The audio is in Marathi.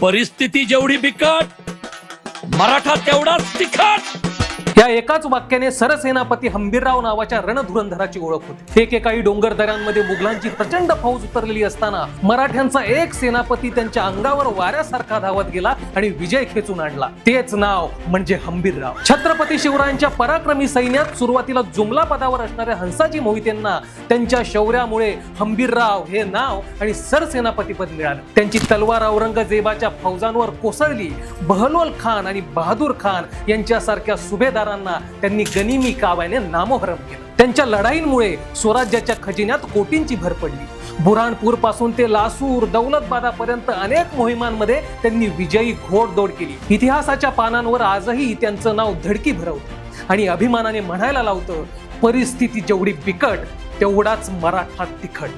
परिस्थिती जेवढी बिकट मराठा तेवढाच तिखट. या एकाच वाक्याने सरसेनापती हंबीरराव नावाच्या रणधुरंधराची ओळख होती. एकेकाळी डोंगर दऱ्यांमध्ये मुघलांची प्रचंड फौज उतरलेली असताना मराठ्यांचा एक सेनापती त्यांच्या अंगावर वाऱ्यासारखा धावत गेला आणि विजय खेचून आणला. तेच नाव म्हणजे हंबीरराव. छत्रपती शिवरायांच्या पराक्रमी सैन्यात सुरुवातीला जुमला पदावर असणाऱ्या हंसाजी मोहितेंना त्यांच्या शौर्यामुळे हंबीरराव हे नाव आणि सरसेनापती पद मिळालं. त्यांची तलवार औरंगजेबाच्या फौजांवर कोसळली. बहलोल खान आणि बहादूर खान यांच्यासारख्या सुभेदार सुभेदारांना त्यांनी गनिमी काव्याने नामोहरम केलं. त्यांच्या लढाईंमुळे स्वराज्याच्या खजिन्यात कोटींची भर पडली. बुराणपूरपासून ते लासूर दौलतबादापर्यंत अनेक मोहिमांमध्ये त्यांनी विजयी घोडदौड केली. इतिहासाच्या पानांवर आजही त्यांचं नाव धडकी भरवतं. आणि अभिमानाने म्हणायला लावतं परिस्थिती जेवढी बिकट तेवढाच मराठा तिखट.